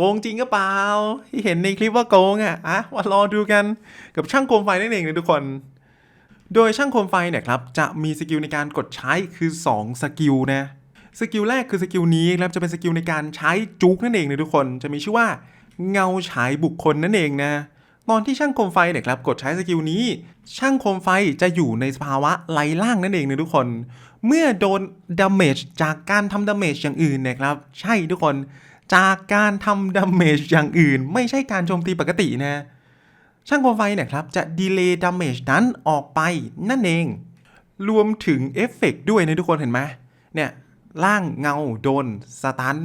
โกงจริงก็เปล่าที่เห็นในคลิปว่าโกงอะอะมารอดูกันกับช่างโคมไฟนั่นเองนะทุกคน โดยช่างโคมไฟเนี่ยครับจะมีสกิลในการกดใช้คือ2สกิลนะสกิลแรกคือสกิลนี้ครับจะเป็นสกิลในการใช้จุกนั่นเองนะทุกคนจะมีชื่อว่าเงาฉายบุคคลนั่นเองนะตอนที่ช่างโคมไฟเนี่ยครับกดใช้สกิลนี้ ช่างโคมไฟจะอยู่ในสภาวะไร้ล่างนั่นเองนะทุกคน เมื่อโดนดาเมจจากการทำดาเมจอย่างอื่นเนะครับ ใช่ทุกคน จากการทำดาเมจอย่างอื่น ไม่ใช่การโจมตีปกตินะ ช่างโคมไฟเนี่ยครับ จะดีเลย์ดาเมจนั้นออกไปนั่นเอง รวมถึงเอฟเฟกด้วยนะทุกคนเห็นไหมเนี่ยร่างเงาโดนสตัน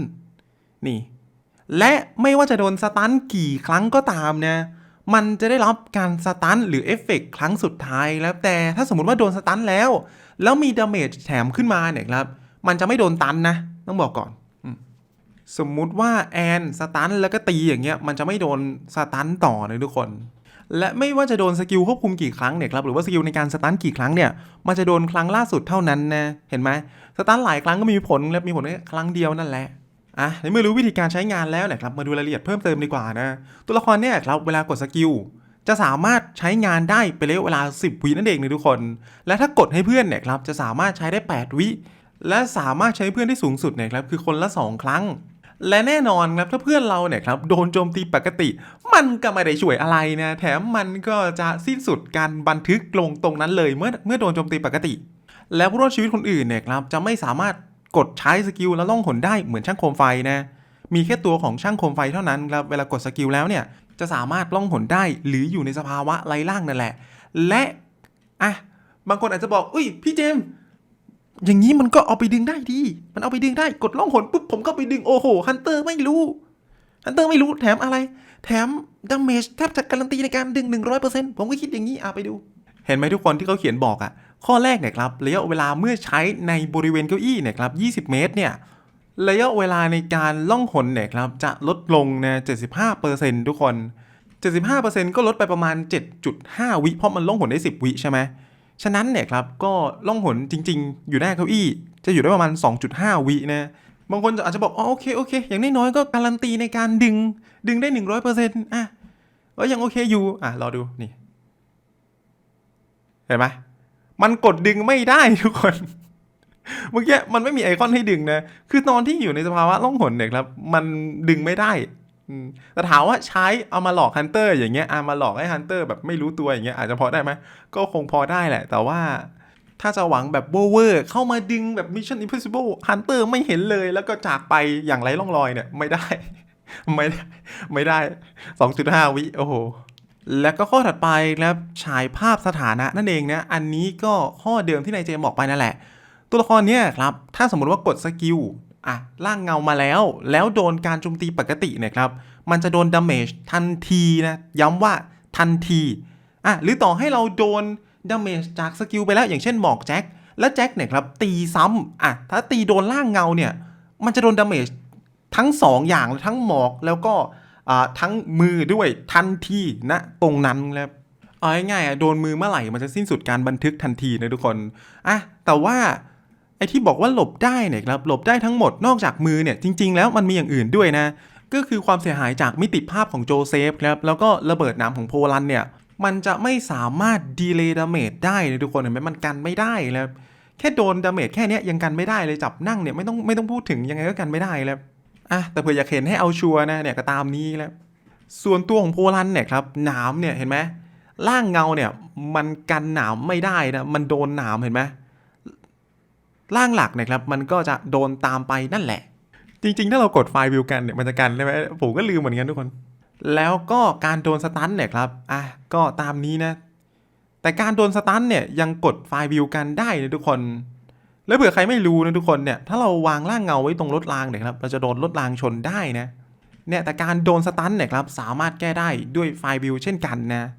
นี่ และไม่ว่าจะโดนสตันกี่ครั้งก็ตามนะมันจะได้รับการสตันหรือเอฟเฟกครั้งสุดท้ายแล้วแต่ถ้าสมมติว่าโดนสตันแล้ว แล้วมีดาเมจแถมขึ้นมาเนี่ยครับ มันจะไม่โดนตันนะ ต้องบอกก่อน สมมุติว่าแอนสตันแล้วก็ตีอย่างเงี้ยมันจะไม่โดนสตันต่อนะทุกคน และไม่ว่าจะโดนสกิลควบคุมกี่ครั้งเนี่ยครับหรือว่าสกิลในการสตันกี่ครั้งเนี่ยมันจะโดนครั้งล่าสุดเท่านั้นนะเห็นไหมสตันหลายครั้งก็มีผลและมีผลแค่ครั้งเดียวนั่นแหละอะในเมื่อรู้วิธีการใช้งานแล้วเนี่ยครับมาดูรายละเอียดเพิ่มเติมดีกว่านะตัวละครเนี่ยครับเวลากดสกิลจะสามารถใช้งานได้เป็นระยะเวลา 10 วินั่นเองนะทุกคน และถ้ากดให้เพื่อนเนี่ยครับจะสามารถใช้ได้ 8 วิ และสามารถใช้เพื่อนได้สูงสุดเนี่ยครับคือคนละ 2 ครั้ง และแน่นอนครับถ้าเพื่อนเราเนี่ยครับโดนโจมตีปกติ มันก็ไม่ได้ช่วยอะไรนะ แถมมันก็จะสิ้นสุดการบันทึกลงตรงนั้นเลยเมื่อเมื่อโดนโจมตีปกติ แล้วผู้รอดชีวิตคนอื่นเนี่ยครับจะไม่สามารถกดใช้สกิลแล้วล่องหนได้เหมือนช่างโคมไฟนะมีแค่ตัวของช่างโคมไฟเท่านั้นครับเวลากดสกิลแล้วเนี่ยจะสามารถล่องหนได้หรืออยู่ในสภาวะไร้ล่างนั่นแหละ และอะบางคนอาจจะบอกอุ้ยพี่เจม อย่างนี้มันก็เอาไปดึงได้ดี มันเอาไปดึงได้ กดล่องหนปุ๊บผมก็ไปดึงโอ้โห ฮันเตอร์ไม่รู้ ฮันเตอร์ไม่รู้แถมอะไร แถมดาเมจแทบจะการันตีในการดึง 100%ผมก็คิดอย่างนี้อะไปดู เห็นไหมทุกคนที่เขาเขียนบอกอะข้อแรกเนี่ยครับระยะเวลาเมื่อใช้ในบริเวณเก้าอี้เนี่ยครับ20 เมตรเนี่ยระยะเวลาในการล่องหนเนี่ยครับจะลดลงนะ75%ทุกคน 75%ก็ลดไปประมาณ 7.5 วิเพราะมันล่องหนได้ 10 วิใช่ไหม ฉะนั้นเนี่ยครับก็ล่องหนจริง ๆ อยู่หน้าเก้าอี้ จะอยู่ได้ประมาณ 2.5 วินะบางคนอาจจะบอกอ๋อโอเคโอเค อย่างน้อยๆก็การันตีในการดึงดึงได้ 100%อะก็ยังโอเคอยู่อะรอดูนี่เห็นไหมมันกดดึงไม่ได้ทุกคน เมื่อกี้มันไม่มีไอคอนให้ดึงนะ คือตอนที่อยู่ในสภาวะล่องหนเนี่ยครับ มันดึงไม่ได้ แต่ถามว่าใช้เอามาหลอกฮันเตอร์อย่างเงี้ยเอามาหลอกให้ฮันเตอร์แบบไม่รู้ตัวอย่างเงี้ยอาจจะพอได้ไหมก็คงพอได้แหละ แต่ว่าถ้าจะหวังแบบเวอร์เข้ามาดึงแบบ Mission Impossible Hunter ไม่เห็นเลย แล้วก็จากไปอย่างไร้ร่องรอยเนี่ยไม่ได้ ไม่ได้ ไม่ได้ 2.5 วิ โอ้โห แล้วก็ข้อถัดไปครับฉายภาพสถานะนั่นเองนะ อันนี้ก็ข้อเดิมที่นายเจมบอกไปนั่นแหละ ตัวละครเนี่ยครับ ถ้าสมมติว่ากดสกิล อะร่างเงามาแล้ว แล้วโดนการโจมตีปกติเนี่ยครับ มันจะโดนดาเมจทันทีนะ ย้ำว่าทันทีอะหรือต่อให้เราโดนดาเมจจากสกิลไปแล้วอย่างเช่นหมอกแจ็คแล้วแจ็คเนี่ยครับตีซ้ำอะถ้าตีโดนร่างเงาเนี่ย มันจะโดนดาเมจทั้งสองอย่างทั้งหมอกแล้วก็ทั้งมือด้วยทันทีนะตรงนั้นครับเอาง่ายๆโดนมือเมื่อไหร่มันจะสิ้นสุดการบันทึกทันทีนะทุกคนอะแต่ว่า ไอ้ที่บอกว่าหลบได้เนี่ยครับหลบได้ทั้งหมดนอกจากมือเนี่ยจริง ๆ แล้วมันมีอย่างอื่นด้วยนะ ก็คือความเสียหายจากมิติภาพของโจเซฟครับแล้วก็ระเบิดน้ำของโพลันเนี่ยมันจะไม่สามารถดีเลย์ดาเมจได้นะทุกคนเห็นไหมมันกันไม่ได้แล้วแค่โดนดาเมจแค่นี้ยังกันไม่ได้เลยจับนั่งเนี่ยไม่ต้องไม่ต้องพูดถึงยังไงก็กันไม่ได้แล้วอะแต่เผื่ออยากเห็นให้เอาชัวร์นะเนี่ยก็ตามนี้แล้วส่วนตัวของโพลันเนี่ยครับหนามเนี่ยเห็นไหมร่างเงาเนี่ยมันกันหนามไม่ได้นะมันโดนหนามเห็นไหม ร่างหลักเนะครับมันก็จะโดนตามไปนั่นแหละ จริงๆ ถ้าเรากดไฟล์วิวกันเนี่ยมันจะกันได้ไหมผมก็ลืมเหมือนกันทุกคน แล้วก็การโดนสตันเนี่ยครับอะก็ตามนี้นะ แต่การโดนสตันเนี่ยยังกดไฟล์วิวกันได้นะทุกคน แล้วเผื่อใครไม่รู้นะทุกคนเนี่ยถ้าเราวางร่างเงาไว้ตรงรถรางเนี่ยครับเราจะโดนรถรางชนได้นะเนี่ยแต่การโดนสตันเนี่ยครับสามารถแก้ได้ด้วยไฟล์วิวเช่นกันนะ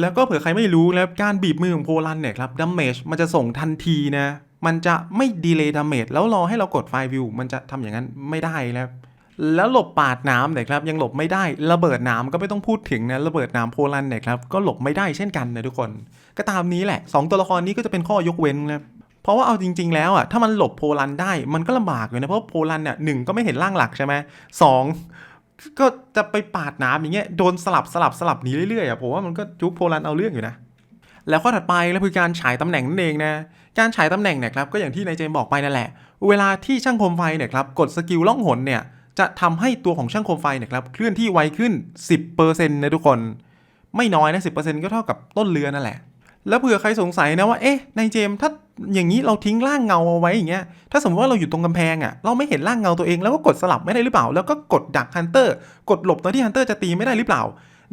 แล้วก็เผื่อใครไม่รู้แล้วการบีบมือของโพลันเนี่ยครับดัมเมจมันจะส่งทันทีนะ มันจะไม่ดีเลย์ดาเมจแล้วรอให้เรากดไฟล์วิวมันจะทำอย่างนั้นไม่ได้แล้วแล้วหลบปาดน้ำเนี่ยครับยังหลบไม่ได้ระเบิดน้ำก็ไม่ต้องพูดถึงนะระเบิดน้ำโพลันเนี่ยครับก็หลบไม่ได้เช่นกันนะทุกคน ก็ตามนี้แหละสองตัวละครนี้ก็จะเป็นข้อยกเว้นนะเพราะว่าเอาจริง ๆ แล้วอะถ้ามันหลบโพลันได้มันก็ลำบากอยู่นะเพราะโพลันเนี่ยหนึ่งก็ไม่เห็นร่างหลักใช่ไหมสองก็จะไปปาดน้ำอย่างเงี้ยโดนสลับสลับสลับหนีเรื่อยๆอะผมว่ามันก็จุกโพลันเอาเรื่องอยู่นะ แล้วข้อถัดไปแล้วคือการฉายตำแหน่งนั่นเองนะ การฉายตำแหน่งเนี่ยครับก็อย่างที่นายเจมส์บอกไปนั่นแหละ เวลาที่ช่างโคมไฟเนี่ยครับกดสกิลล่องหนเนี่ยจะทำให้ตัวของช่างโคมไฟเนี่ยครับเคลื่อนที่ไวขึ้น 10%นะทุกคน ไม่น้อยนะ 10%ก็เท่ากับต้นเรือนั่นแหละ แล้วเผื่อใครสงสัยนะว่าเอ๊ะนายเจมส์ถ้าอย่างนี้เราทิ้งร่างเงาเอาไว้อย่างเงี้ยถ้าสมมติว่าเราอยู่ตรงกำแพงอะ่ะเราไม่เห็นร่างเงาตัวเองแล้วก็กดสลับไม่ได้หรือเปล่า แล้วก็กดดักฮันเตอร์กดหลบตอนที่ฮันเตอร์จะตีไม่ได้หรือเปล่า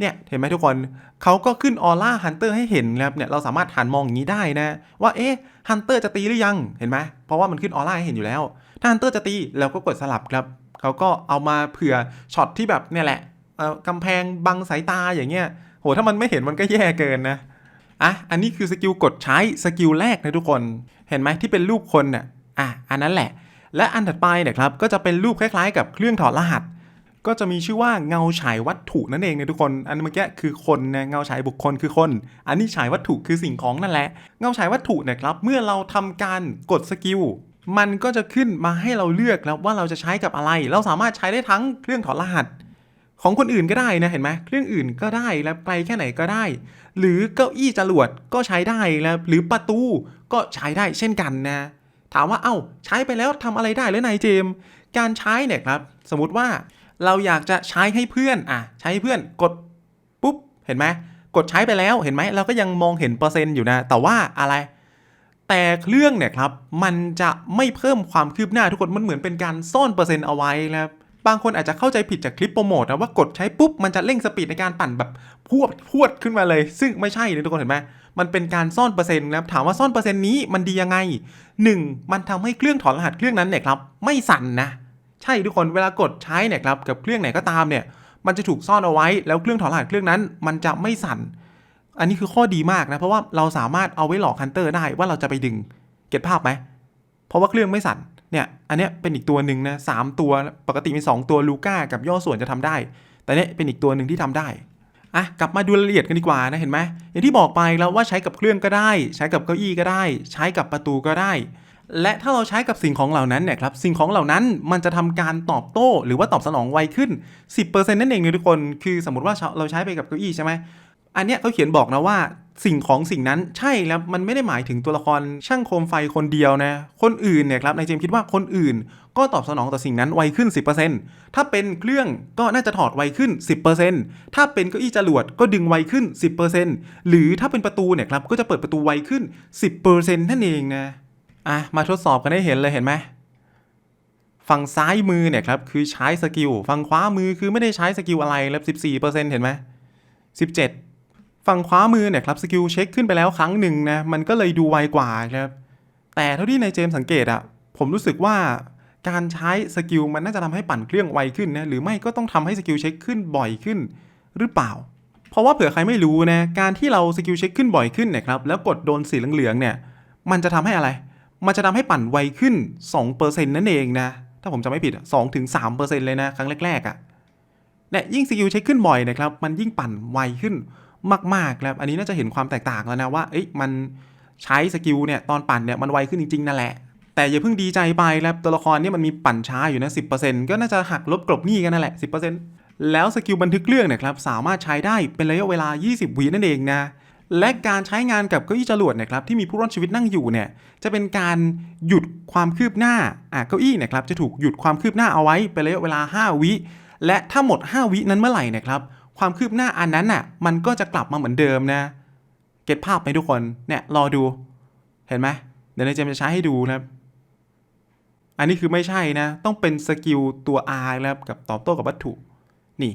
เนี่ยเห็นไหมทุกคนเขาก็ขึ้นออร่าฮันเตอร์ให้เห็นนะครับเนี่ยเราสามารถหันมองอย่างนี้ได้นะ ว่าเอ๊ะฮันเตอร์จะตีหรือยังเห็นไหมเพราะว่ามันขึ้นออร่าให้เห็นอยู่แล้ว ถ้าฮันเตอร์จะตีเราก็กดสลับครับเขาก็เอามาเผื่อช็อตที่แบบเนี่ยแหละเอ่อกำแพงบังสายตาอย่างเงี้ยโหถ้ามันไม่เห็นมันก็แย่เกินนะอะอันนี้คือสกิลกดใช้สกิลแรกนะทุกคน เห็นไหมที่เป็นรูปคนน่ะอะอันนั้นแหละ และอันถัดไปเนี่ยครับก็จะเป็นรูปคล้ายๆ กับเครื่องถอดรหัส ก็จะมีชื่อว่าเงาฉายวัตถุนั่นเองนะทุกคน อันเมื่อกี้คือคนนะเงาฉายบุคคลคือคน อันนี้ฉายวัตถุคือสิ่งของนั่นแหละ เงาฉายวัตถุนี่ยครับ เมื่อเราทำการกดสกิลมันก็จะขึ้นมาให้เราเลือกแล้วว่าเราจะใช้กับอะไร เราสามารถใช้ได้ทั้งเครื่องถอดรหัส ของคนอื่นก็ได้นะเห็นไหมเครื่องอื่นก็ได้แล้วไกลแค่ไหนก็ได้ หรือเก้าอี้จรวดก็ใช้ได้แล้วหรือประตูก็ใช้ได้เช่นกันนะ ถามว่าเอ้าใช้ไปแล้วทำอะไรได้แล้วนายเจม การใช้เนี่ยครับ สมมติว่า เราอยากจะใช้ให้เพื่อนอะใช้ให้เพื่อนกดปุ๊บเห็นไหมกดใช้ไปแล้วเห็นไหมเราก็ยังมองเห็นเปอร์เซ็นต์อยู่นะ แต่ว่าอะไร แต่เครื่องเนี่ยครับ มันจะไม่เพิ่มความคืบหน้าทุกคนมันเหมือนเป็นการซ่อนเปอร์เซ็นต์เอาไว้นะครับบางคนอาจจะเข้าใจผิดจากคลิปโปรโมทนะว่ากดใช้ปุ๊บ มันจะเร่งสปีดในการปั่นแบบพวดพวดขึ้นมาเลย ซึ่งไม่ใช่เลยทุกคนเห็นไหมมันเป็นการซ่อนเปอร์เซ็นต์นะครับถามว่าซ่อนเปอร์เซ็นต์นี้มันดียังไง 1. มันทำให้เครื่องถอดรหัสเครื่องนั้นเนี่ยครับไม่สั่นนะ ใช่ทุกคนเวลากดใช้เนี่ยครับกับเครื่องไหนก็ตามเนี่ยมันจะถูกซ่อนเอาไว้แล้วเครื่องถอดรหัสเครื่องนั้น มันจะไม่สั่น อันนี้คือข้อดีมากนะ เพราะว่าเราสามารถเอาไว้หลอกฮันเตอร์ได้ว่าเราจะไปดึง เก็ตภาพไหม เพราะว่าเครื่องไม่สั่น เนี่ย อันเนี้ยเป็นอีกตัวหนึ่งนะสามตัวปกติมี 2 ตัวลูก้ากับย่อส่วนจะทำได้ แต่เนี้ยเป็นอีกตัวหนึ่งที่ทำได้อะกลับมาดูรายละเอียดกันดีกว่านะเห็นไหมอย่างที่บอกไปแล้วว่าใช้กับเครื่องก็ได้ ใช้กับเก้าอี้ก็ได้ ใช้กับประตูก็ได้ และถ้าเราใช้กับสิ่งของเหล่านั้นเนี่ยครับสิ่งของเหล่านั้นมันจะทำการตอบโต้ หรือว่าตอบสนองไวขึ้น 10%นั่นเองทุกคนคือสมมติว่าเราใช้ไปกับเก้าอี้ใช่ไหมอันเนี้ยเขาเขียนบอกนะว่าสิ่งของสิ่งนั้นใช่แล้วมันไม่ได้หมายถึงตัวละครช่างโคมไฟคนเดียวนะคนอื่นเนี่ยครับนายเจมส์คิดว่าคนอื่น ก็ตอบสนองต่อสิ่งนั้นไวขึ้น 10%ถ้าเป็นเครื่องก็น่าจะถอดไวขึ้น 10%ถ้าเป็นเก้าอี้จรวดก็ดึงไวขึ้น 10%หรือถ้าเป็นประตูเนี่ยครับก็จะเปิดประตูไวขึ้น 10%นั่นเองนะ อะมาทดสอบกันให้เห็นเลยเห็นไหมฝั่งซ้ายมือเนี่ยครับคือใช้สกิลฝั่งขวามือคือไม่ได้ใช้สกิลอะไรแล้ว14%เห็นไหม17 ฝั่งขวามือเนี่ยครับสกิลเช็คขึ้นไปแล้วครั้งหนึ่งนะมันก็เลยดูไวกว่าครับแต่เท่าที่ในเจมสังเกตอะผมรู้สึกว่าการใช้สกิลมันน่าจะทำให้ปั่นเครื่องไวขึ้นนะหรือไม่ก็ต้องทำให้สกิลเช็คขึ้นบ่อยขึ้นหรือเปล่า เพราะว่าเผื่อใครไม่รู้นะการที่เราสกิลเช็คขึ้นบ่อยขึ้นเนี่ยครับแล้วกดโดนสีเหลืองๆเนี่ยมันจะทำให้อะไร มันจะทำให้ปั่นไวขึ้น 2%นั่นเองนะ ถ้าผมจำไม่ผิดสองถึงสามเลยนะ ครั้งแรกๆอะ่ะเนี่ยยิ่งสกิลเช็คขึ้นบ่อยนะครับ มันยิ่งปั่นไวขึ้นมากๆครับ อันนี้น่าจะเห็นความแตกต่างแล้วนะว่า เอ้ย มันใช้สกิลเนี่ยตอนปั่นเนี่ยมันไวขึ้นจริงๆนั่นแหละ แต่อย่าเพิ่งดีใจไปแล้วตัวละครเนี่ยมันมีปั่นช้าอยู่นะ10%ก็น่าจะหักลบกลบหนี้กันนั่นแหละ 10%แล้วสกิลบันทึกเรื่องเนี่ยครับสามารถใช้ได้เป็นระยะเวลา 20วินั่นเองนะ และการใช้งานกับเก้าอี้จรวดนะครับที่มีผู้รอดชีวิตนั่งอยู่เนี่ยจะเป็นการหยุดความคืบหน้าอะเก้าอี้นะครับจะถูกหยุดความคืบหน้าเอาไว้เป็นระยะเวลา 5 วิ และถ้าหมด 5 วินั้นเมื่อไหร่นะครับความคืบหน้าอันนั้นน่ะมันก็จะกลับมาเหมือนเดิมนะเก็ตภาพไหมทุกคนเนี่ยรอดูเห็นไหมเดี๋ยวนายเจมจะใช้ให้ดูนะครับอันนี้คือไม่ใช่นะ ต้องเป็นสกิลตัว R แล้วกับตอบโต้กับวัตถุนี่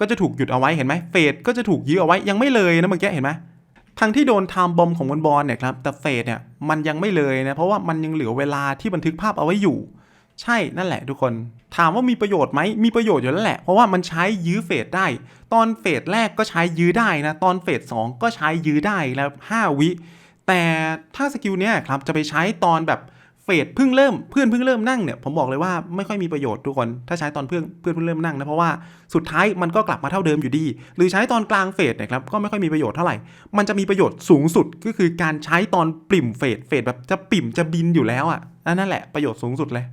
ก็จะถูกหยุดเอาไว้เห็นไหมเฟดก็จะถูกยื้อเอาไว้ยังไม่เลยนะเมื่อกี้เห็นไหมทั้งที่โดนไทม์บอมของบอลบอลเนี่ยครับแต่เฟดเนี่ยมันยังไม่เลยนะเพราะว่ามันยังเหลือเวลาที่บันทึกภาพเอาไว้อยู่ ใช่นั่นแหละทุกคน ถามว่ามีประโยชน์ไหมมีประโยชน์อยู่แล้วแหละ เพราะว่ามันใช้ยื้อเฟดได้ ตอนเฟดแรกก็ใช้ยื้อได้นะตอนเฟดสองก็ใช้ยื้อได้แล้ว5วิแต่ถ้าสกิลเนี้ยครับจะไปใช้ตอนแบบ เฟดเพิ่งเริ่มเพื่อนเพิ่งเริ่มนั่งเนี่ยผมบอกเลยว่าไม่ค่อยมีประโยชน์ทุกคน ถ้าใช้ตอนเพื่อนเพื่อนเพิ่งเริ่มนั่งนะเพราะว่าสุดท้ายมันก็กลับมาเท่าเดิมอยู่ดี หรือใช้ตอนกลางเฟดนี่ยครับก็ไม่ค่อยมีประโยชน์เท่าไหร่ มันจะมีประโยชน์สูงสุดก็คือการใช้ตอนปริ่มเฟดเฟดแบบจะปิ่มจะบินอยู่แล้วอะนั่นแหละประโยชน์สูงสุดเลย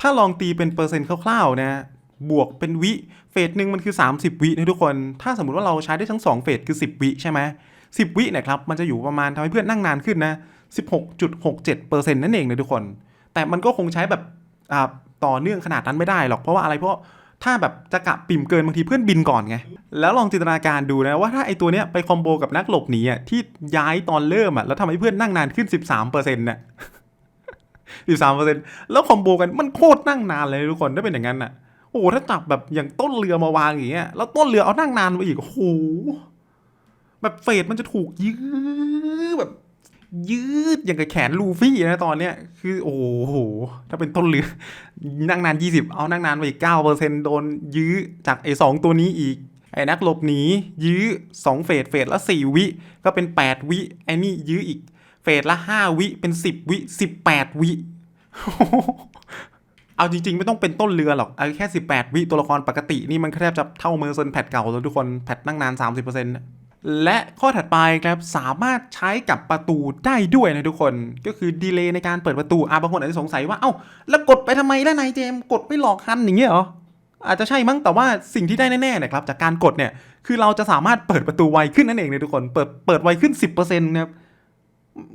ถ้าลองตีเป็นเปอร์เซ็นต์คร่าวๆนะบวกเป็นวิเฟสหนึ่งมันคือ 30 วินะทุกคน ถ้าสมมติว่าเราใช้ได้ทั้ง 2 เฟสคือ 10 วิใช่ไหม10 วิเนะครับมันจะอยู่ประมาณทำให้เพื่อนนั่งนานขึ้นนะ 16.67%นั่นเองนะทุกคน แต่มันก็คงใช้แบบต่อเนื่องขนาดนั้นไม่ได้หรอกเพราะว่าอะไรเพราะถ้าแบบจะกะปิ่มเกินบางทีเพื่อนบินก่อนไง แล้วลองจินตนาการดูนะว่าถ้าไอตัวเนี้ยไปคอมโบกับนักหลบหนีอะที่ย้ายตอนเริ่มอะแล้วทำให้เพื่อนนั่งนานขึ้น 13%เนี่ย13%แล้วคอมโบกันมันโคตรนั่งนานเลยทุกคนถ้าเป็นอย่างนั้นอะโอ้โหถ้าจับแบบอย่างต้นเรือมาวางอย่างเงี้ยแล้วต้นเรือเอานั่งนานมาอีกโอ้โหแบบเฟดมันจะถูกยื้อแบบ ยืดอย่างกับแขนลูฟี่นะตอนเนี้ย คือโอ้โห ถ้าเป็นต้นเรือ นั่งนาน 20 เอานั่งนานไปอีก9%โดนยื้อจากไอ้สองตัวนี้อีก ไอ้นักหลบหนียื้อ 2 เฟสเฟสละ 4 วิ ก็เป็น 8 วิ ไอ้นี่ยื้ออีก เฟสละ 5 วิ เป็น 10 วิ 18 วิ เอาจริงๆ ไม่ต้องเป็นต้นเรือหรอก เอาแค่ 18 วิตัวละครปกตินี่มันแทบจะเท่าเมอร์เซนแพทเก่าแล้วทุกคน แพทนั่งนาน 30%นะ และข้อถัดไปครับสามารถใช้กับประตูได้ด้วยนะทุกคน ก็คือดีเลย์ในการเปิดประตูอะบางคนอาจจะสงสัยว่าเอ้าแล้วกดไปทำไมล่ะนายเจมส์กดไม่หลอกฮันอย่างเงี้ยเหรออาจจะใช่มั้งแต่ว่าสิ่งที่ได้แน่ๆนะครับจากการกดเนี่ยคือเราจะสามารถเปิดประตูไวขึ้นนั่นเองเลยทุกคนเปิดเปิดไวขึ้น 10%นะครับ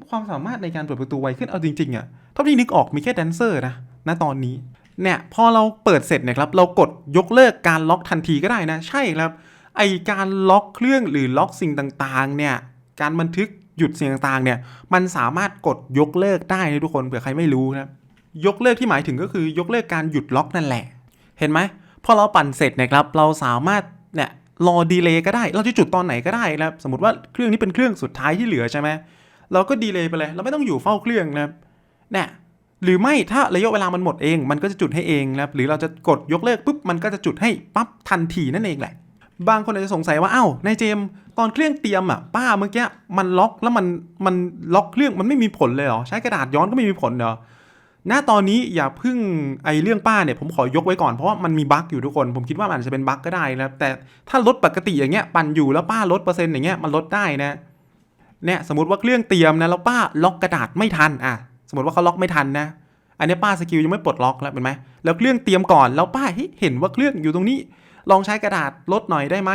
ความสามารถในการเปิดประตูไวขึ้นเอาจริงๆอะเท่าที่นึกออกมีแค่แดนเซอร์นะณตอนนี้เนี่ยพอเราเปิดเสร็จนะครับเรากดยกเลิกการล็อกทันทีก็ได้นะ ใช่ครับ ไอการล็อกเครื่องหรือล็อกสิ่งต่างๆเนี่ยการบันทึกหยุดสิ่งต่างๆเนี่ยมันสามารถกดยกเลิกได้นะทุกคนเผื่อใครไม่รู้นะยกเลิกที่หมายถึงก็คือยกเลิกการหยุดล็อกนั่นแหละ เห็นไหมพอเราปั่นเสร็จนะครับเราสามารถเนี่ยรอดีเลย์ก็ได้ เราจะจุดตอนไหนก็ได้นะสมมติว่าเครื่องนี้เป็นเครื่องสุดท้ายที่เหลือใช่ไหมเราก็ดีเลย์ไปเลยเราไม่ต้องอยู่เฝ้าเครื่องนะเนี่ยหรือไม่ถ้าระยะเวลามันหมดเอง มันก็จะจุดให้เองนะหรือเราจะกดยกเลิกปุ๊บมันก็จะจุดให้ปั๊บทันทีนั่นเองแหละ บางคนอาจจะสงสัยว่าเอ้านายเจมตอนเครื่องเตรียมอะป้าเมื่อกี้มันล็อกแล้วมันมันล็อกเครื่องมันไม่มีผลเลยเหรอใช้กระดาษย้อนก็ไม่มีผลเหรอณตอนนี้อย่าพึ่งไอเรื่องป้าเนี่ยผมขอยกไว้ก่อนเพราะว่ามันมีบั๊กอยู่ทุกคน ผมคิดว่ามันอาจจะเป็นบั๊กก็ได้นะแต่ถ้าลดปกติอย่างเงี้ยปั่นอยู่แล้วป้าลดเปอร์เซ็นต์อย่างเงี้ยมันลดได้นะเนี่ยสมมติว่าเครื่องเตรียมนะแล้วป้าล็อกกระดาษไม่ทันอะสมมติว่าเขาล็อกไม่ทันนะอันนี้ป้าสกิลยังไม่ปลดล็อกแล้วเป็นไหมแล้วเครื่องเตรียมก่อนแล้วป้าเห็นว่าเครื่องอยู่ตรงนี้ ลองใช้กระดาษลดหน่อยได้ไหม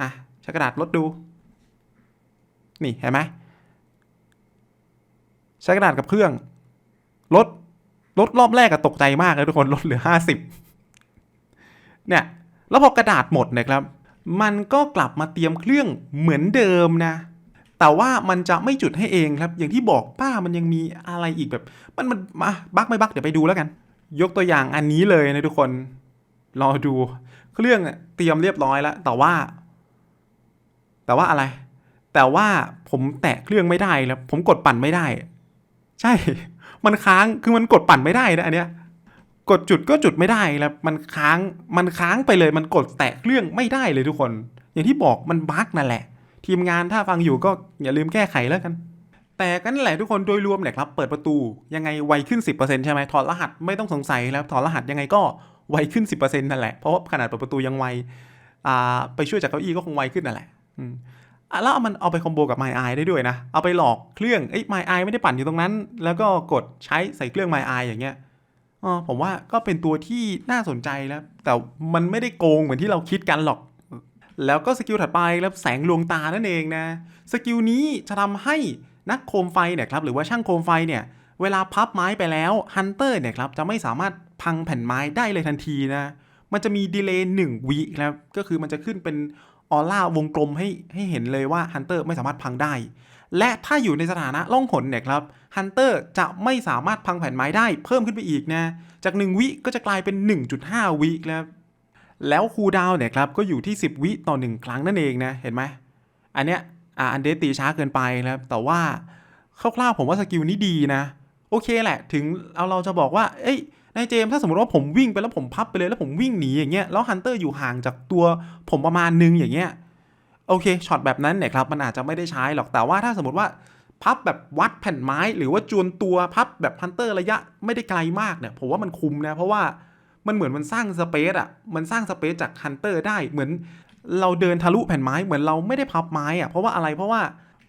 อะใช้กระดาษลดดู นี่เห็นไหมใช้กระดาษกับเครื่อง ลดลดรอบแรกอะตกใจมากเลยทุกคนลดเหลือห้าสิบเนี่ยแล้วพอกระดาษหมดนะครับ มันก็กลับมาเตรียมเครื่องเหมือนเดิมนะ แต่ว่ามันจะไม่จุดให้เองครับ อย่างที่บอกป้ามันยังมีอะไรอีกแบบ มันมันมาบักไม่บักเดี๋ยวไปดูแล้วกัน ยกตัวอย่างอันนี้เลยนะทุกคน รอดู เครื่องเตรียมเรียบร้อยแล้ว แต่ว่า แต่ว่าอะไร แต่ว่าผมแตะเครื่องไม่ได้แล้ว ผมกดปั่นไม่ได้ ใช่ มันค้าง คือมันกดปั่นไม่ได้นะอันเนี้ย กดจุดก็จุดไม่ได้แล้ว มันค้าง มันค้างไปเลย มันกดแตะเครื่องไม่ได้เลยทุกคน อย่างที่บอกมันบั๊กนั่นแหละ ทีมงานถ้าฟังอยู่ก็อย่าลืมแก้ไขแล้วกันแต่กันแหละทุกคนโดยรวมเนี่ยครับ เปิดประตูยังไงไวขึ้น 10%ใช่ไหมถอดรหัสไม่ต้องสงสัยแล้วถอดรหัสยังไงก็ ไวขึ้น 10%นั่นแหละ เพราะว่าขนาดเปิดประตูยังไวอ่าไปช่วยจากเก้าอี้ก็คงไวขึ้นนั่นแหละอืมอะแล้วเอามันเอาไปคอมโบกับ My Eye ได้ด้วยนะ เอาไปหลอกเครื่องเอ้ย My Eye ไม่ได้ปั่นอยู่ตรงนั้น แล้วก็กดใช้ใส่เครื่อง My Eye อย่างเงี้ยอ๋อผมว่าก็เป็นตัวที่น่าสนใจแล้ว แต่มันไม่ได้โกงเหมือนที่เราคิดกันหรอก แล้วก็สกิลถัดไปแล้วแสงลวงตานั่นเองนะ สกิลนี้จะทำให้นักโคมไฟเนี่ยครับหรือว่าช่างโคมไฟเนี่ย เวลาพับไม้ไปแล้วฮันเตอร์เนี่ยครับจะไม่สามารถ พังแผ่นไม้ได้เลยทันทีนะ มันจะมีดีเลย์หนึ่งวิครับ ก็คือมันจะขึ้นเป็นออร่าวงกลมให้ให้เห็นเลยว่าฮันเตอร์ไม่สามารถพังได้ และถ้าอยู่ในสถานะล่องหนเนี่ยครับฮันเตอร์จะไม่สามารถพังแผ่นไม้ได้เพิ่มขึ้นไปอีกนะ จาก 1 วิก็จะกลายเป็น 1.5 วิครับ แล้วคูลดาวเนี่ยครับก็อยู่ที่ 10 วิต่อ 1 ครั้งนั่นเองนะ เห็นไหม อันเนี้ยอ่าอันเดตีช้าเกินไปนะครับ แต่ว่าคร่าวๆผมว่าสกิลนี้ดีนะ โอเคแหละ ถึงเอาเราจะบอกว่า เอ้ย นายเจมถ้าสมมติว่าผมวิ่งไปแล้วผมพับไปเลยแล้วผมวิ่งหนีอย่างเงี้ยแล้วฮันเตอร์อยู่ห่างจากตัวผมประมาณนึงอย่างเงี้ยโอเคช็อตแบบนั้นเนี่ยครับมันอาจจะไม่ได้ใช้หรอกแต่ว่าถ้าสมมติว่าพับแบบวัดแผ่นไม้ หรือว่าจวนตัวพับแบบฮันเตอร์ระยะไม่ได้ไกลมากเนี่ยผมว่ามันคุ้มนะเพราะว่ามันเหมือนมันสร้างสเปซอะมันสร้างสเปซจากฮันเตอร์ได้เหมือนเราเดินทะลุแผ่นไม้เหมือนเราไม่ได้พับไม้อะเพราะว่าอะไรเพราะว่า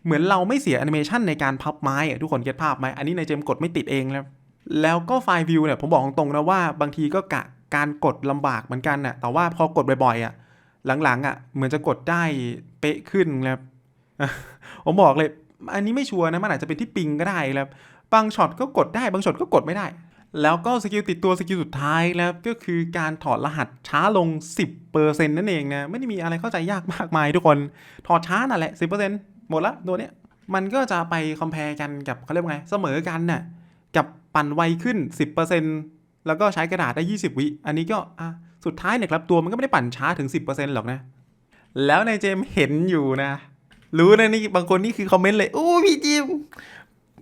เหมือนเราไม่เสียแอนิเมชันในการพับไม้อะทุกคนเก็ตภาพไหมอันนี้ในเจมกดไม่ติดเองแล้ว แล้วก็ไฟล์วิวเนี่ยผมบอกตรงๆนะว่าบางทีก็กะการกดลำบากเหมือนกันน่ะแต่ว่าพอกดบ่อยๆอะหลังๆอะเหมือนจะกดได้เป๊ะขึ้นนะครับผมบอกเลย อันนี้ไม่ชัวร์นะมันอาจจะเป็นที่ปิงก็ได้แล้วบางช็อตก็กดได้บางช็อตก็กดไม่ได้ แล้วก็สกิลติดตัวสกิลสุดท้ายแล้วก็คือการถอดรหัสช้าลง 10%นั่นเองนะไม่ได้มีอะไรเข้าใจยากมากมายทุกคนถอดช้านั่นแหละ 10%หมดละตัวเนี้ยมันก็จะไปคอมเพลกันกับเขาเรียกว่าไงเสมอกันน่ะกับ ปั่นไวขึ้น 10%แล้วก็ใช้กระดาษได้ 20 วิ อันนี้ก็สุดท้ายเนี่ยครับ ตัวมันก็ไม่ได้ปั่นช้าถึง 10%หรอกนะ แล้วในเจมเห็นอยู่นะ รู้นะนี่บางคนนี่คือคอมเมนต์เลยโอ้พี่จิม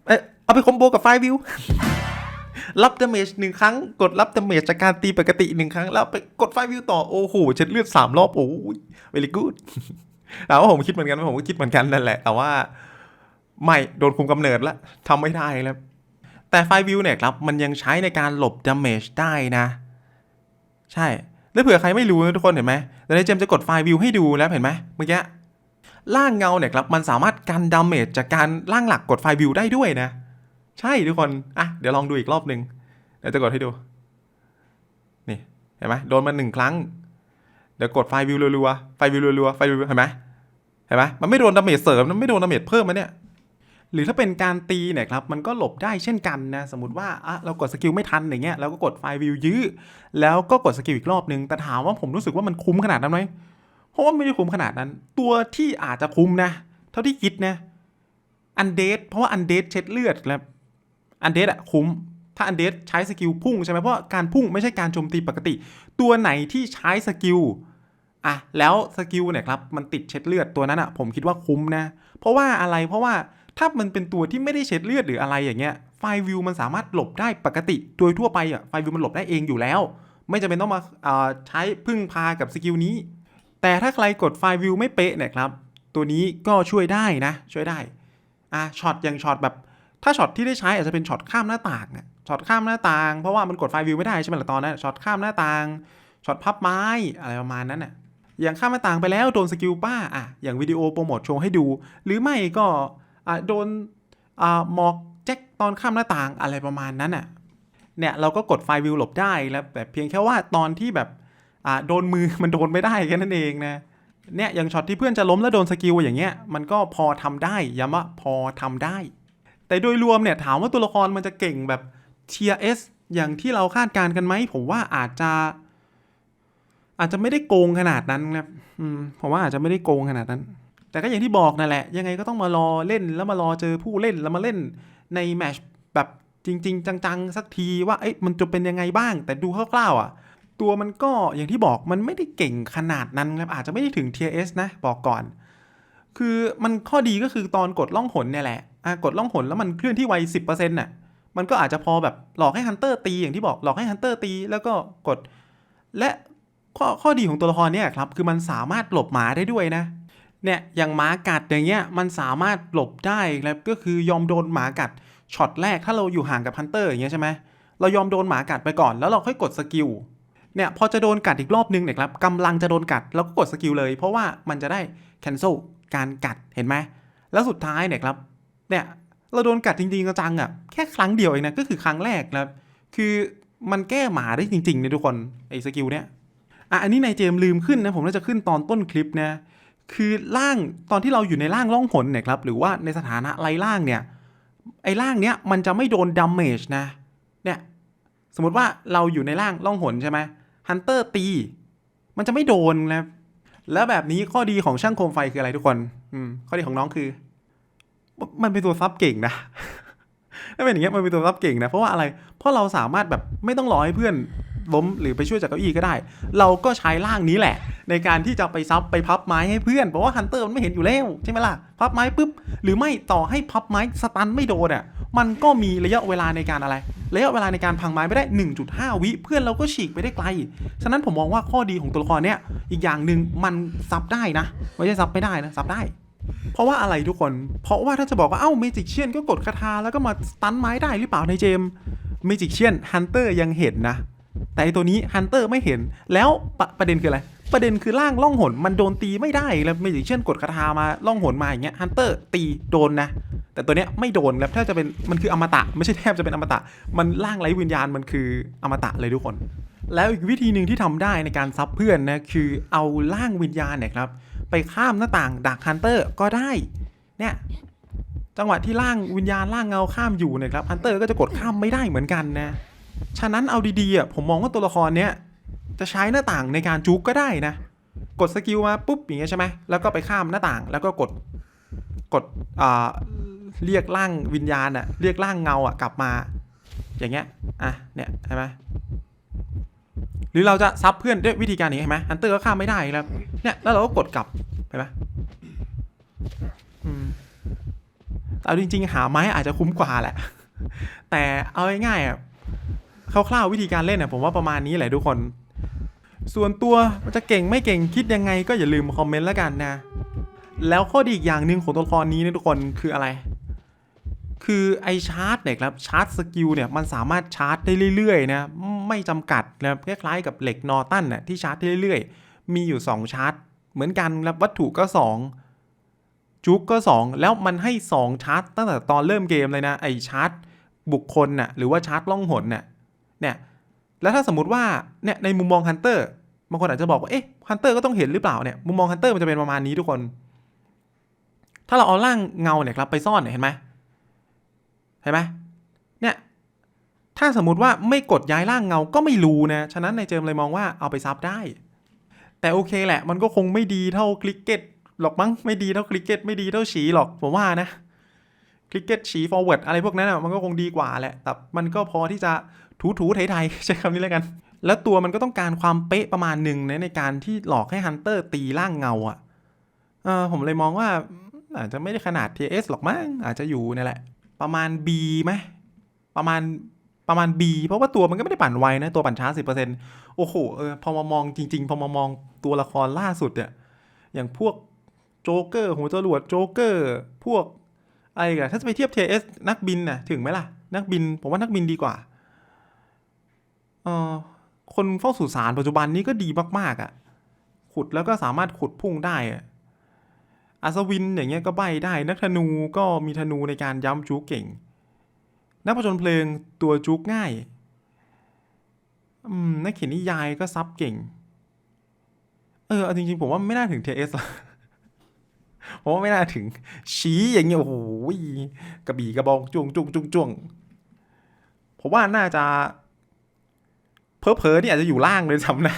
เอะเอาไปคอมโบกับไฟวิวรับดาเมจหนึ่งครั้ง กดรับดาเมจจากการตีปกติหนึ่งครั้ง แล้วไปกดไฟวิวต่อ โอ้โหเช็ดเลือดสามรอบโอ้ยเวลิกูดแต่ว่าผมคิดเหมือนกันผมก็คิดเหมือนกันนั่นแหละ แต่ว่า ไม่โดนคุมกำเนิดละทำไม่ได้แล้ว แต่ไฟวิวเนี่ยครับมันยังใช้ในการหลบดาเมจได้นะ ใช่ แล้วเผื่อใครไม่รู้นะทุกคนเห็นไหมแต่ในเจมจะกดไฟวิวให้ดูแล้วเห็นไหมเมื่อกี้ล่างเงาเนี่ยครับมันสามารถกันดาเมจจากการล่างหลักกดไฟวิวได้ด้วยนะ ใช่ทุกคนอะเดี๋ยวลองดูอีกรอบหนึ่งเดี๋ยวจะกดให้ดู นี่เห็นไหมโดนมาหนึ่งครั้ง เดี๋ยวกดไฟวิวรัวๆไฟวิวรัวๆไฟวิวเห็นไหมเห็นไหมมันไม่โดนดาเมจเสริมมันไม่โดนดาเมจเพิ่มมันเนี่ย หรือถ้าเป็นการตีเนี่ยครับมันก็หลบได้เช่นกันนะสมมติว่าอะเรากดสกิลไม่ทันอย่างเงี้ยเราก็กดไฟวิวยื้อแล้วก็กดสกิลอีกรอบนึง แต่ถามว่าผมรู้สึกว่ามันคุ้มขนาดนั้นไหมเพราะว่าไม่ได้คุ้มขนาดนั้น ตัวที่อาจจะคุ้มนะ เท่าที่คิดนะอันเดดเพราะว่าอันเดดเช็ดเลือดครับอันเดดอะคุ้มถ้าอันเดดใช้สกิลพุ่งใช่ไหมเพราะการพุ่งไม่ใช่การโจมตีปกติ ตัวไหนที่ใช้สกิลอะแล้วสกิลเนี่ยครับมันติดเช็ดเลือดตัวนั้นอะผมคิดว่าคุ้มนะ เพราะว่าอะไรเพราะว่า ถ้ามันเป็นตัวที่ไม่ได้เช็ดเลือดหรืออะไรอย่างเงี้ยไฟวิวมันสามารถหลบได้ปกติ โดยทั่วไปอะไฟวิวมันหลบได้เองอยู่แล้ว ไม่จำเป็นต้องมาใช้พึ่งพากับสกิลนี้ แต่ถ้าใครกดไฟวิวไม่เป๊ะเนี่ยครับ ตัวนี้ก็ช่วยได้นะ ช่วยได้อะช็อตอย่างช็อตแบบ ถ้าช็อตที่ได้ใช้อาจจะเป็นช็อตข้ามหน้าต่างอะช็อตข้ามหน้าต่าง เพราะว่ามันกดไฟวิวไม่ได้ใช่ไหมล่ะตอนนั้นช็อตข้ามหน้าต่างช็อตพับไม้อะไรประมาณนั้นน่ะอย่างข้ามหน้าต่างไปแล้วโดนสกิลป้าอะอย่างวิดีโอโปรโมทโชว์ให้ดู หรือไม่ก็ โดนหมอกแจ็คตอนข้ามหน้าต่างอะไรประมาณนั้นน่ะเนี่ยเราก็กดไฟวิวหลบได้แล้วแต่เพียงแค่ว่าตอนที่แบบโดนมือมันโดนไม่ได้แค่นั้นเองนะเนี่ยอย่างช็อตที่เพื่อนจะล้มแล้วโดนสกิลอย่างเงี้ยมันก็พอทำได้ย้ำว่าพอทำได้ แต่โดยรวมเนี่ยถามว่าตัวละครมันจะเก่งแบบเทียเอสอย่างที่เราคาดการกันไหมผมว่าอาจจะ อาจจะไม่ได้โกงขนาดนั้นครับผมว่าอาจจะไม่ได้โกงขนาดนั้น แต่ก็อย่างที่บอกนั่นแหละ ยังไงก็ต้องมารอเล่นแล้วมารอเจอผู้เล่นแล้วมาเล่นในแมชแบบจริง ๆ จัง ๆ สักทีว่าเอ๊ะมันจะเป็นยังไงบ้าง แต่ดูคร่าวๆอะ ตัวมันก็อย่างที่บอกมันไม่ได้เก่งขนาดนั้นครับอาจจะไม่ได้ถึง Tier S นะบอกก่อน คือมันข้อดีก็คือตอนกดล่องหนเนี่ยแหละอะกดล่องหนแล้วมันเคลื่อนที่ไว10%น่ะมันก็อาจจะพอแบบหลอกให้ฮันเตอร์ตีอย่างที่บอกหลอกให้ฮันเตอร์ตีแล้วก็กด และข้อข้อดีของตัวละครเนี่ยครับคือมันสามารถหลบหมาได้ด้วยนะ เนี่ยอย่างหมากัดอย่างเงี้ยมันสามารถหลบได้แล้วก็คือยอมโดนหมากัดช็อตแรกถ้าเราอยู่ห่างกับฮันเตอร์อย่างเงี้ยใช่ไหมเรายอมโดนหมากัดไปก่อนแล้วเราค่อยกดสกิลเนี่ยพอจะโดนกัดอีกรอบนึงเนี่ยครับกำลังจะโดนกัดเราก็กดสกิลเลย เพราะว่ามันจะได้ cancel การกัดเห็นไหมแล้วสุดท้ายเนี่ยครับเนี่ยเราโดนกัดจริงๆจังๆอะแค่ครั้งเดียวเองนะก็คือครั้งแรกนะครับคือมันแก้หมาได้จริงๆนี่ยทุกคนไอ้สกิลเนี่ยอะอันนี้ในเจมลืมขึ้นนะผมน่าจะขึ้นตอนต้นคลิปนะ คือล่างตอนที่เราอยู่ในล่างล่องหนเนี่ยครับหรือว่าในสถานะไรล่างเนี่ยไอ้ล่างเนี้ยมันจะไม่โดนดาเมจนะเนี่ยสมมติว่าเราอยู่ในล่างล่องหนใช่ไหมฮันเตอร์ตี มันจะไม่โดนนะแล้วแบบนี้ข้อดีของช่างโคมไฟคืออะไรทุกคน อืม ข้อดีของน้องคือ มันเป็นตัวซับเก่งนะถ้าเป็นอย่างเงี้ยมันเป็นตัวซับเก่งนะ เพราะว่าอะไร เพราะเราสามารถแบบไม่ต้องรอให้เพื่อน ล้มหรือไปช่วยจากเก้าอี้ก็ได้ เราก็ใช้ร่างนี้แหละ ในการที่จะไปซับไปพับไม้ให้เพื่อนเพราะว่าฮันเตอร์มันไม่เห็นอยู่แล้วใช่ไหมล่ะพับไม้ปุ๊บหรือไม่ต่อให้พับไม้สตันไม่โดนอะมันก็มีระยะเวลาในการอะไรระยะเวลาในการพังไม้ไปได้ 1.5 วิเพื่อนเราก็ฉีกไปได้ไกล ฉะนั้นผมมองว่าข้อดีของตัวละครเนี้ยอีกอย่างหนึ่งมันซับได้นะ ไม่ใช่ซับไม่ได้นะซับได้ เพราะว่าอะไรทุกคน เพราะว่าถ้าจะบอกว่าเอ้าเมจิกเชียนก็กดคาถาแล้วก็มาสตันไม้ได้หรือเปล่าในเจมเมจิกเชียนฮันเตอร์ยังเห็นนะ แต่ไอตัวนี้ฮันเตอร์ไม่เห็นแล้วปะประเด็นคืออะไร ประเด็นคือร่างล่องหนมันโดนตีไม่ได้แล้วเมจิกเชียนกดคาถามาล่องหนมาอย่างเงี้ยฮันเตอร์ตีโดนนะ แต่ตัวเนี้ยไม่โดนแล้วถ้าจะเป็นมันคืออมตะไม่ใช่แทบจะเป็นอมตะ มันร่างไร้วิญญาณมันคืออมตะเลยทุกคน แล้วอีกวิธีหนึ่งที่ทำได้ในการซับเพื่อนนะคือเอาร่างวิญญาณเนี่ยครับไปข้ามหน้าต่างดักฮันเตอร์ก็ได้เนี่ยจังหวะที่ร่างวิญญาณร่างเงาข้ามอยู่เนี่ยครับฮันเตอร์ก็จะกดข้ามไม่ได้เหมือนกันนะ ฉะนั้นเอาดีๆอะผมมองว่าตัวละครเนี้ยจะใช้หน้าต่างในการจุกก็ได้นะ กดสกิลมาปุ๊บอย่างเงี้ยใช่ไหมแล้วก็ไปข้ามหน้าต่างแล้วก็กดกดอ่าเรียกร่างวิญญาณอะเรียกร่างเงาอะกลับมา อย่างเงี้ยอะเนี่ยใช่ไหมหรือเราจะซับเพื่อนด้วยวิธีการนี้เห็นไหมฮันเตอร์ก็ข้ามไม่ได้แล้วเนี่ยแล้วเราก็กดกลับเห็นไหมแต่เอาจริงๆ หาไม้อาจจะคุ้มกว่าแหละ แต่เอาง่ายๆอะ คร่าวๆวิธีการเล่นเนี่ยผมว่าประมาณนี้แหละทุกคน ส่วนตัวจะเก่งไม่เก่งคิดยังไงก็อย่าลืมคอมเมนต์แล้วกันนะ แล้วข้อดีอีกอย่างหนึ่งของตัวละครนี้นะทุกคนคืออะไร คือไอชาร์จเนี่ยครับชาร์จสกิลเนี่ยมันสามารถชาร์จได้เรื่อยๆนะไม่จำกัดนะคล้ายๆกับเหล็กนอตันน่ะที่ชาร์จได้เรื่อยๆ มีอยู่ 2 ชาร์จ เหมือนกันแล้ววัตถุก็ 2 จุกก็ 2 แล้วมันให้ 2 ชาร์จตั้งแต่ตอนเริ่มเกมเลยนะไอชาร์จบุคคลน่ะหรือว่าชาร์จล่องหนน่ะ เนี่ยแล้วถ้าสมมติว่าเนี่ยในมุมมองฮันเตอร์บางคนอาจจะบอกว่าเอ๊ะฮันเตอร์ก็ต้องเห็นหรือเปล่าเนี่ยมุมมองฮันเตอร์มันจะเป็นประมาณนี้ทุกคน ถ้าเราเอาร่างเงาเนี่ยครับไปซ่อนเนี่ยเห็นไหมเห็นไหมเนี่ยถ้าสมมติว่าไม่กดย้ายร่างเงาก็ไม่รู้นะ ฉะนั้นในเจิมเลยมองว่าเอาไปซับได้ แต่โอเคแหละ มันก็คงไม่ดีเท่าคลิกเก็ตหรอกมั้งไม่ดีเท่าคลิกเก็ตไม่ดีเท่าฉีหรอกผมว่านะคลิกเก็ตฉีฟอร์เวิร์ดอะไรพวกนั้นอะมันก็คงดีกว่าแหละ แต่มันก็พอที่จะ ถูถูไทยๆใช้คำนี้แล้วกัน แล้วตัวมันก็ต้องการความเป๊ะประมาณหนึ่งนะในการที่หลอกให้ฮันเตอร์ตีร่างเงาอะผมเลยมองว่าอาจจะไม่ได้ขนาด TS หรอกมั้งอาจจะอยู่นี่แหละ ประมาณ B ไหมประมาณประมาณ B เพราะว่าตัวมันก็ไม่ได้ปั่นไวนะ ตัวปั่นช้าสิบเปอร์เซ็นโอ้โหเออพอมามองจริง ๆ พอมามองตัวละครล่าสุดเนี่ยอย่างพวกโจ๊กเกอร์หัวจรวดโจ๊กเกอร์พวกอะไรกันถ้าจะไปเทียบ TS นักบินน่ะถึงไหมล่ะ นักบิน ผมว่านักบินดีกว่า เออคนเฝ้าสุสานปัจจุบันนี้ก็ดีมาก ๆอะ่ะ ขุดแล้วก็สามารถขุดพุ่งได้อะอัศวินอย่างเงี้ยก็ใบได้ นักธนูก็มีธนูในการย้ำจุกเก่ง นักผจญเพลิงตัวจุกง่าย อืม นักเขียนนิยายก็ซับเก่ง เออจริงๆ ผมว่าไม่น่าถึง TS หรอกผมว่าไม่น่าถึง ชี้อย่างเงี้ยโอ้โหกระบี่กระบองจ้วงจ้วงจ้วงจ้วงผมว่าน่าจะ เพอเพอๆนี่อาจจะอยู่ล่างเลยซ้ำนะ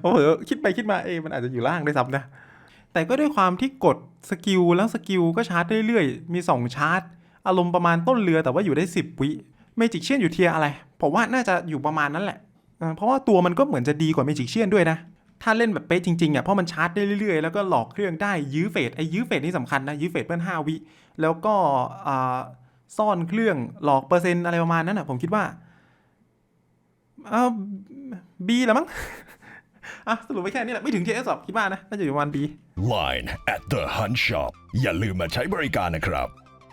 เพอเพอคิดไปคิดมาเอ้มันอาจจะอยู่ล่างด้วยซ้ำนะ แต่ก็ด้วยความที่กดสกิลแล้วสกิลก็ชาร์จเรื่อยๆ มี 2 ชาร์จ อารมณ์ประมาณต้นเรือแต่ว่าอยู่ได้ 10 วิเมจิกเชียนอยู่เทียอะไร ผมว่าน่าจะอยู่ประมาณนั้นแหละ เพราะว่าตัวมันก็เหมือนจะดีกว่าเมจิกเชียนด้วยนะ ถ้าเล่นแบบเป๊ะจริงๆอะเพราะมันชาร์จได้เรื่อยๆ แล้วก็หลอกเครื่องได้ยื้อเฟดไอ้ยื้อเฟดนี่สำคัญนะยื้อเฟดเพื่อน5วิแล้วก็ซ่อนเครื่องหลอกเปอร์เซ็นต์อะไรประมาณนั้นอะผมคิดว่า เออบีแหละมั้งอะสรุปไปแค่นี้แหละ ไม่ถึง TS หรอกคิดว่านะ น่าจะอยู่ประมาณ B Line at the Hunt Shop อย่าลืมมาใช้บริการนะครับ